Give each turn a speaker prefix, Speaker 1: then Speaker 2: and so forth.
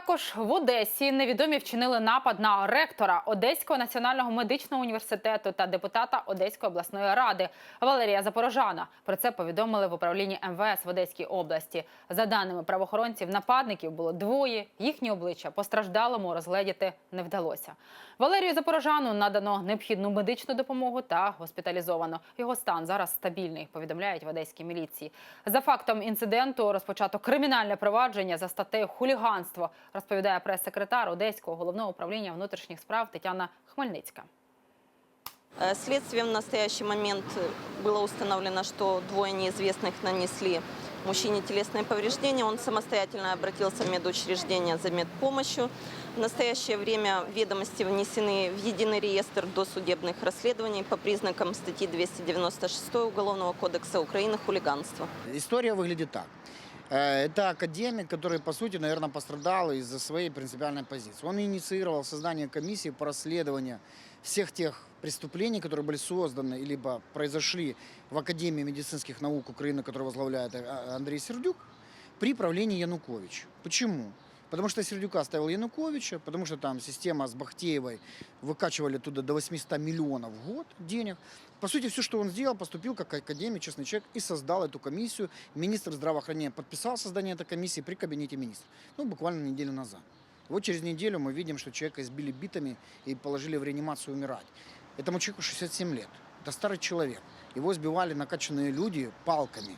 Speaker 1: також в Одесі невідомі вчинили напад на ректора Одеського національного медичного університету та депутата Одеської обласної ради Валерія Запорожана. Про це повідомили в управлінні МВС в Одеській області. За даними правоохоронців, нападників було двоє. Їхні обличчя постраждалому розгледіти не вдалося. Валерію Запорожану надано необхідну медичну допомогу та госпіталізовано. Його стан зараз стабільний. Повідомляють в одеській міліції. За фактом інциденту розпочато кримінальне провадження за статтею хуліганство, розповідає прес-секретар Одеського головного управління внутрішніх справ Тетяна Хмельницька.
Speaker 2: Э, Следствием в настоящий момент было установлено, что двое неизвестных нанесли мужчине телесные повреждения. Он самостоятельно обратился в медучреждение за медпомощью. В настоящее время ведомости внесены в единый реестр досудебных расследований по признакам статьи 296 Уголовного кодекса Украины «Хулиганство».
Speaker 3: История выглядит так. Э, Это академик, который, по сути, наверное, пострадал из-за своей принципиальной позиции. Он инициировал создание комиссии по расследованию всех тех преступлений, которые были созданы либо произошли в Академии медицинских наук Украины, которую возглавляет э, Андрей Сердюк, при правлении Януковича. Почему? Потому что Сердюка ставил Януковича, потому что там система с Бахтеевой выкачивали туда до 800 миллионов в год денег. По сути, все, что он сделал, поступил как академик, честный человек и создал эту комиссию. Министр здравоохранения подписал создание этой комиссии при кабинете министров. Ну, буквально неделю назад. Вот через неделю мы видим, что человека избили битами и положили в реанимацию умирать. Этому человеку 67 лет. Это старый человек. Его избивали накачанные люди палками.